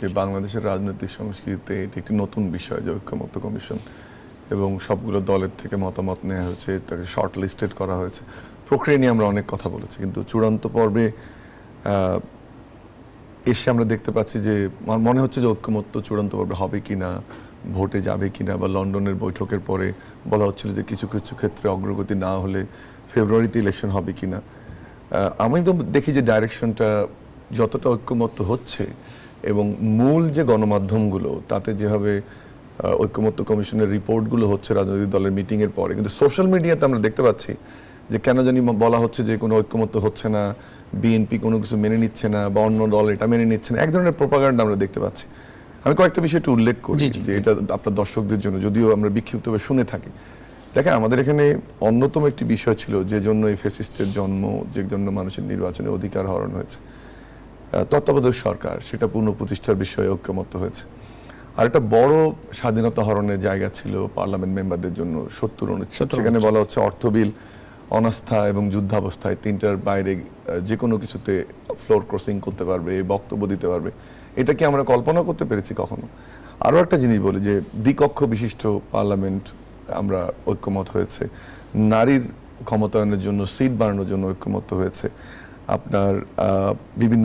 যে বাংলাদেশের রাজনৈতিক সংস্কৃতিতে এটি একটি নতুন বিষয় যে ঐক্যমত্য কমিশন এবং সবগুলো দলের থেকে মতামত নেওয়া হয়েছে তাকে শর্ট লিস্টেড করা হয়েছে। প্রক্রিয়া নিয়ে আমরা অনেক কথা বলেছি কিন্তু চূড়ান্ত পর্বে এসে আমরা দেখতে পাচ্ছি যে মনে হচ্ছে যে ঐক্যমত্য চূড়ান্ত পর্বে হবে কি না ভোটে যাবে কিনা বা লন্ডনের বৈঠকের পরে বলা হচ্ছিল যে কিছু কিছু ক্ষেত্রে অগ্রগতি না হলে ফেব্রুয়ারিতে ইলেকশন হবে কিনা। আহ, আমি তো দেখি যে ডাইরেকশনটা যতটা ঐক্যমত্য হচ্ছে এবং মূল যে গণমাধ্যমগুলো তাতে যেভাবে ঐক্যমত্য কমিশনের রিপোর্টগুলো হচ্ছে রাজনৈতিক দলের মিটিংয়ের পরে কিন্তু সোশ্যাল মিডিয়াতে আমরা দেখতে পাচ্ছি যে কেন জানি বলা হচ্ছে যে কোনো ঐক্যমত্য হচ্ছে না বিএনপি কোনো কিছু মেনে নিচ্ছে না বা অন্য দল এটা মেনে নিচ্ছে না এক ধরনের প্রোপাগান্ডা আমরা দেখতে পাচ্ছি। আমি কয়েকটা বিষয় একটু উল্লেখ করি যে এটা আপনার দর্শকদের জন্য যদিও আমরা বিক্ষিপ্তভাবে শুনে থাকি। দেখেন আমাদের এখানে অন্যতম একটি বিষয় ছিল যে জন্য এই ফেসিস্টের জন্ম যে জন্য মানুষের নির্বাচনে অধিকার হরণ হয়েছে। তত্ত্বাবধায়ক সরকার সেটা পুনঃপ্রতিষ্ঠার বিষয়ে ঐক্যমত্য হয়েছে। আর একটা বড় স্বাধীনতা হরণের জায়গা ছিল পার্লামেন্ট মেম্বারদের জন্য সত্তর অনুচ্ছেদ সেখানে বলা হচ্ছে অর্থ বিল অনাস্থা এবং যুদ্ধাবস্থায় তিনটার বাইরে যে কোনো কিছুতে ফ্লোর ক্রসিং করতে পারবে বক্তব্য দিতে পারবে। এটা কি আমরা কল্পনা করতে পেরেছি কখনো? আরও একটা জিনিস বলি যে দ্বিকক্ষ বিশিষ্ট পার্লামেন্ট আমরা ঐক্যমত হয়েছে। নারীর ক্ষমতায়নের জন্য সিট বাড়ানোর জন্য ঐক্যমত হয়েছে। আপনার বিভিন্ন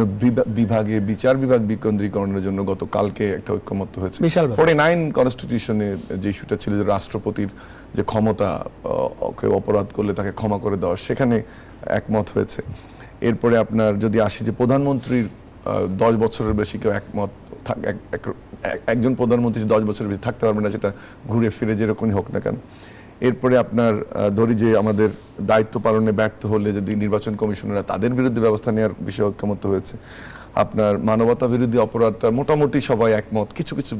বিভাগে বিচার বিভাগ বিকেন্দ্রীকরণের জন্য গতকালকে একটা ঐক্যমত হয়েছে। ফোর্টি নাইন কনস্টিটিউশনে যে ইস্যুটা ছিল যে রাষ্ট্রপতির যে ক্ষমতা কেউ অপরাধ করলে তাকে ক্ষমা করে দেওয়া সেখানে একমত হয়েছে। এরপরে আপনার যদি আসি যে প্রধানমন্ত্রীর দশ বছরের বেশি কেউ একমত একজন প্রধানমন্ত্রী দশ বছরের বেশি থাকতে পারবে না সেটা ঘুরে ফিরে যেরকমই হোক না কেন। এরপরে আপনার ধরি যে আমাদের দায়িত্ব পালনে ব্যর্থ হলে যদি নির্বাচন কমিশনাররা তাদের বিরুদ্ধে ব্যবস্থা নেওয়ার বিষয়ে ঐক্যমত হয়েছে, আপনার মানবতা বিরোধী অপরাধটা মোটামুটি সবাই একমত, কিছু কিছু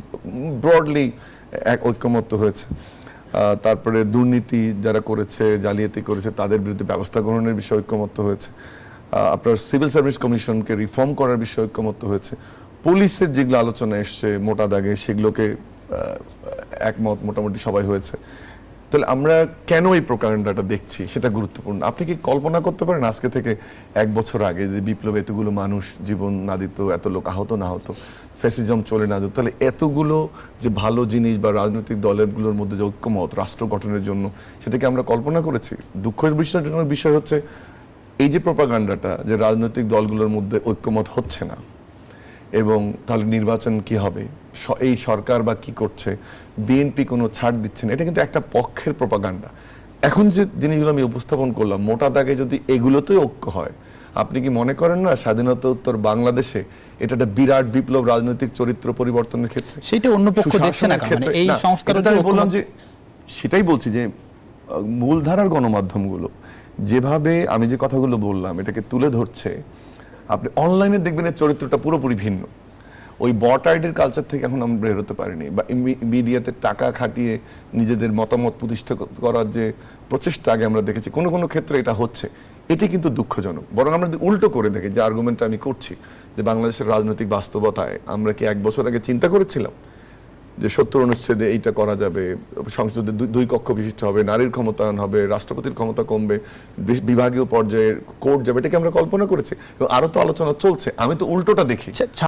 ব্রডলি এক ঐক্যমত হয়েছে। তারপরে দুর্নীতি যারা করেছে, জালিয়াতি করেছে, তাদের বিরুদ্ধে ব্যবস্থা গ্রহণের বিষয়ে ঐক্যমত্য হয়েছে। আপনার সিভিল সার্ভিস কমিশনকে রিফর্ম করার বিষয়ে ঐক্যমত্য হয়েছে। পুলিশের যেগুলো আলোচনা এসছে মোটা দাগে, সেগুলোকে একমত মোটামুটি সবাই হয়েছে। তাহলে আমরা কেন এই প্রকাণ্ডাটা দেখছি? সেটা গুরুত্বপূর্ণ। আপনি কি কল্পনা করতে পারেন আজকে থেকে এক বছর আগে যে বিপ্লবে এতগুলো মানুষ জীবন না দিত, এত লোক আহত না হতো, ফ্যাসিজম চলে না যেত, তাহলে এতগুলো যে ভালো জিনিস বা রাজনৈতিক দলেরগুলোর মধ্যে যে ঐক্যমত, রাষ্ট্র গঠনের জন্য সেটাকে আমরা কল্পনা করেছি? দুঃখের বিষয়জনক বিষয় হচ্ছে, এই যে প্রপাগান্ডাটা যে রাজনৈতিক দলগুলোর মধ্যে ঐক্যমত হচ্ছে না এবং তাহলে নির্বাচন কি হবে? এই সরকার বা কি করছে? বিএনপি কোনো ছাড় দিচ্ছে না। এটা কিন্তু একটা পক্ষের প্রপাগান্ডা এখন যে জিনিসগুলো আমি উপস্থাপন করলাম মোটা দাগে যদি এগুলোতেই ঐক্য হয় আপনি কি মনে করেন না স্বাধীনতা উত্তর বাংলাদেশে এটা একটা বিরাট বিপ্লব রাজনৈতিক চরিত্র পরিবর্তনের ক্ষেত্রে? সেটা অন্য পক্ষ দেখছে না কেন? মানে এই যে বললাম যে সেটাই বলছি যে মূলধারার গণমাধ্যমগুলো যেভাবে আমি যে কথাগুলো বললাম এটাকে তুলে ধরছে আপনি অনলাইনে দেখবেন এর চরিত্রটা পুরোপুরি ভিন্ন। ওই বট আইডের কালচার থেকে এখন আমরা বেরোতে পারিনি বা মিডিয়াতে টাকা খাটিয়ে নিজেদের মতামত প্রতিষ্ঠা করার যে প্রচেষ্টা আগে আমরা দেখেছি, কোনো কোনো ক্ষেত্রে এটা হচ্ছে। এটি কিন্তু দুঃখজনক। বরং আমরা যদি উল্টো করে দেখি যে আর্গুমেন্টটা আমি করছি, যে বাংলাদেশের রাজনৈতিক বাস্তবতায় আমরা কি এক বছর আগে চিন্তা করেছিলাম? যে সত্তর অনুচ্ছেদে এইটা করা যাবে সংসদে দুই- কক্ষ বিশিষ্ট হবে নারীর ক্ষমতায়ন হবে রাষ্ট্রপতির ক্ষমতা কমবে বিভাগীয় পর্যায়ের কোর্ট যাবে এটাকে আমরা কল্পনা করেছি। এবং আরও তো আলোচনা চলছে আমি তো উল্টোটা দেখি। আচ্ছা,